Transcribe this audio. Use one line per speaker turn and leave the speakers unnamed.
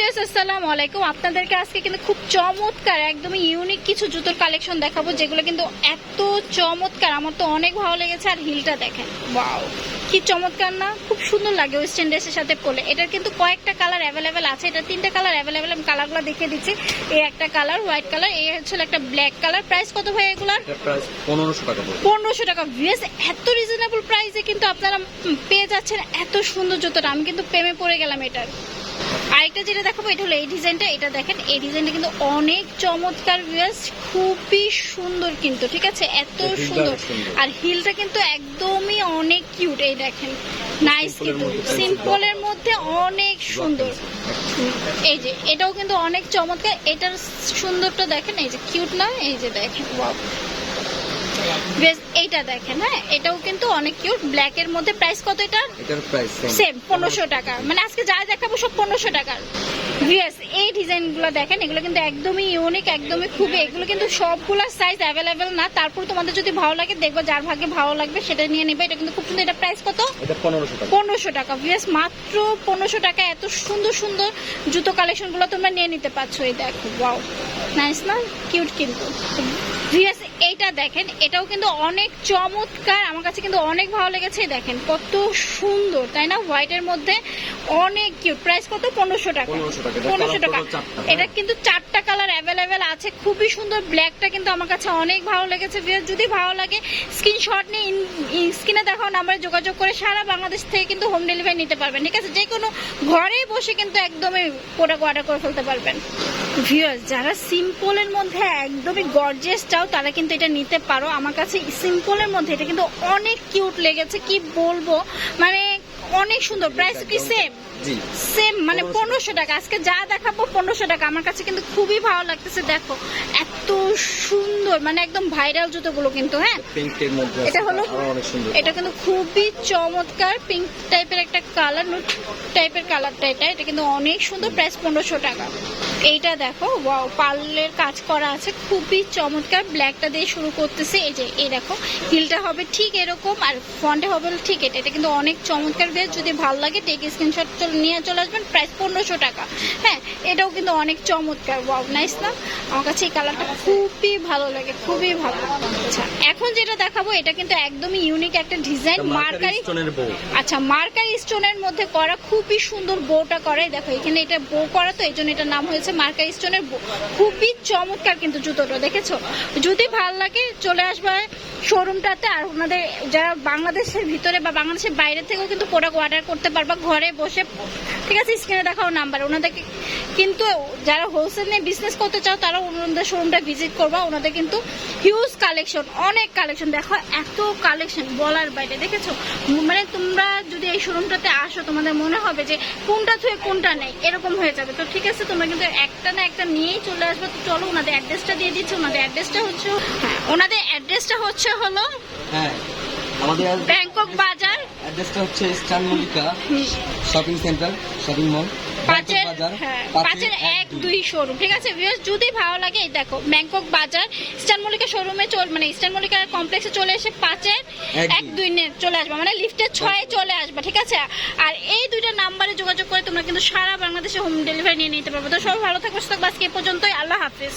Viewers আসসালামু আলাইকুম। আপনাদেরকে আজকে কিন্তু খুব চমৎকার একদমই ইউনিক কিছু জুতোর কালেকশন দেখাবো যেগুলো কিন্তু এত চমৎকার আমার তো অনেক ভালো লেগেছে আর হিলটা দেখেন ওয়াও কি চমৎকার না? খুব সুন্দর লাগে ওয়েস্টার্ন ড্রেসের সাথে পরলে। এটার কিন্তু কয়েকটা কালার অ্যাভেলেবেল আছে এটা তিনটা কালার অ্যাভেলেবেল আমি কালারগুলো দেখিয়ে দিচ্ছি। এই একটা কালার হোয়াইট কালার এই হচ্ছে একটা ব্ল্যাক কালার প্রাইস কত ভাই এগুলার?
পনেরোশো টাকা
পনেরোশো টাকা। ভিএস এত রিজনেবল প্রাইসে কিন্তু আপনারা পেয়ে যাচ্ছেন এত সুন্দর জুতোটা আমি কিন্তু প্রেমে পড়ে গেলাম এটার। আরেকটা যেটা দেখাবো এটা হলো এই ডিজাইনটা এটা দেখেন এই ডিজাইনটা কিন্তু অনেক চমৎকার ভিউয়ার্স খুবই সুন্দর কিন্তু ঠিক আছে? এত সুন্দর। আর হিলটা কিন্তু একদমই অনেক কিউট এই দেখেন। নাইস কিন্তু। সিম্পলের মধ্যে অনেক সুন্দর। এই যে এটাও কিন্তু অনেক চমৎকার। এটার সুন্দরটা দেখেন এই যে কিউট না? এই যে দেখেন এইটা দেখেন হ্যাঁ? এটাও কিন্তু অনেক কিউট ব্ল্যাক এর মধ্যে প্রাইস কত এটা
এটার প্রাইস
সেম পনেরোশো টাকা। মানে আজকে যা দেখাবো সব পনেরোশো টাকার। ইয়েস এই ডিজাইনগুলো দেখেন এগুলো কিন্তু একদমই ইউনিক একদমই খুবই। এগুলো কিন্তু সবগুলো সাইজ অ্যাভেলেবেল না। তারপর তোমাদের যদি ভালো লাগে দেখব যার ভাগ্যে ভালো লাগবে সেটা নিয়ে নেবে। এটা কিন্তু খুব সুন্দর। এটা প্রাইস কত?
এটা পনেরোশো টাকা।
পনেরোশো টাকা। ভিএস মাত্র পনেরোশো টাকা। এত সুন্দর সুন্দর জুতো কালেকশনগুলো তোমরা নিয়ে নিতে পারছ। এই দেখো ওয়াও নাইস না? কিউট কিন্তু। ভিএস এইটা দেখেন এটাও কিন্তু অনেক চমৎকার আমার কাছে কিন্তু অনেক ভালো লেগেছে দেখেন কত সুন্দর তাই না হোয়াইটের মধ্যে অনেক কিউট প্রাইস কত পনেরোশো টাকা
1500 টাকা। এটা
পনেরোশো টাকা এটা
হ্যাঁ।
কিন্তু চারটা কালার অ্যাভেলেবেল আছে, খুবই সুন্দর ব্ল্যাকটা কিন্তু আমার কাছে অনেক ভালো লেগেছে। যদি ভালো লাগে স্ক্রিনশট নিয়ে স্ক্রিনে দেখাও নাম্বারে যোগাযোগ করে সারা বাংলাদেশ থেকে কিন্তু হোম ডেলিভারি নিতে পারবেন, ঠিক আছে? যে কোনো ঘরেই বসে কিন্তু একদমই প্রোডাক্ট অর্ডার করে ফেলতে পারবেন। ভিউয়ার্স যারা সিম্পলের মধ্যে একদমই গর্জিয়াস চাও, তারা কিন্তু এটা নিতে পারো। আমার কাছে সিম্পলের মধ্যে এটা কিন্তু অনেক কিউট লেগেছে, কি বলব? মানে অনেক সুন্দর প্রাইস কি সেম সেম মানে
1500
পনেরোশো টাকা। আজকে যা দেখাবো পনেরোশো টাকা। আমার কাছে কিন্তু খুবই ভালো লাগতেছে দেখো। এত সুন্দর মানে একদম ভাইরাল জুতোগুলো কিন্তু হ্যাঁ? এটা হলো এটা কিন্তু খুবই চমৎকার পিঙ্ক টাইপের একটা কালার নুট টাইপের কালারটা এটা এটা কিন্তু অনেক সুন্দর প্রাইস পনেরোশো টাকা। এইটা দেখো ওয়াও পার্লের কাজ করা আছে খুবই চমৎকার ব্ল্যাকটা দিয়ে শুরু করতেছে এই যে এই দেখো হিলটা হবে ঠিক এরকম আর ফন্টে হবে ঠিক এটা এটা কিন্তু অনেক চমৎকার বেশ যদি ভালো লাগে টেক স্ক্রিনশট নিয়ে চলে আসবেন প্রাইস পনেরোশো টাকা। হ্যাঁ এটাও কিন্তু অনেক চমৎকার ওয়াও নাইস না? আমার কাছে এই কালারটা খুবই ভালো লাগে খুবই ভালো আচ্ছা এখন যেটা দেখাবো এটা কিন্তু একদমই ইউনিক একটা ডিজাইন মার্কারি আচ্ছা মার্কারি স্টোনের মধ্যে করা খুবই সুন্দর বউটা করে। দেখো এখানে এটা বউ করা তো এই জন্য এটার নাম হয়েছে মার্কারি স্টোনের বউ। খুবই চমৎকার কিন্তু জুতোটা দেখেছ? যদি ভালো লাগে চলে আসবে শোরুমটাতে আর ওনাদের যারা বাংলাদেশের ভিতরে বা বাংলাদেশের বাইরে থেকেও কিন্তু প্রোডাক্ট অর্ডার করতে পারবা ঘরে বসে। ঠিক আছে স্ক্রিনে দেখাও নাম্বার ওনাদেরকে কিন্তু যারা হোলসেল নিয়ে বিজনেস করতে চাও তারা ওনাদের শোরুমটা ভিজিট করবা। ওনাদের কিন্তু হিউজ কালেকশন অনেক কালেকশন দেখো এত কালেকশন বলার বাইরে। দেখেছ? মানে তোমরা যদি এই শোরুমটাতে আসো তোমাদের মনে হবে যে কোনটা থেকে কোনটা নেই এরকম হয়ে যাবে। তো ঠিক আছে তোমরা কিন্তু একটা না একটা নিয়েই চলে আসবে। তো চলো ওনাদের অ্যাড্রেসটা দিয়ে দিচ্ছি। ওনাদের অ্যাড্রেসটা হচ্ছে হ্যাঁ ওনাদের অ্যাড্রেসটা হচ্ছে হলো
হ্যাঁ আমাদের
ব্যাংকক বাজার।
অ্যাড্রেসটা হচ্ছে eastern Mallika shopping centre shopping mall
পাঁচের হ্যাঁ পাঁচের এক দুই শোরুম ঠিক আছে? ভিউস যদি ভালো লাগে এই দেখো ব্যাংকক বাজার ইস্টার্ন মল্লিকা শোরুমে চল মানে ইস্টার্ন মল্লিকা কমপ্লেক্সে চলে এসে পাঁচের
এক
দুই। চলে আসবে মানে লিফটের ছয়ে চলে আসবে ঠিক আছে? আর এই দুইটা নাম্বারে যোগাযোগ করে তোমরা কিন্তু সারা বাংলাদেশে হোম ডেলিভারি নিয়ে নিতে পারবে। তো সবাই ভালো থাকবে সুস্থ থাকবে আজকে এ পর্যন্তই আল্লাহ হাফিজ।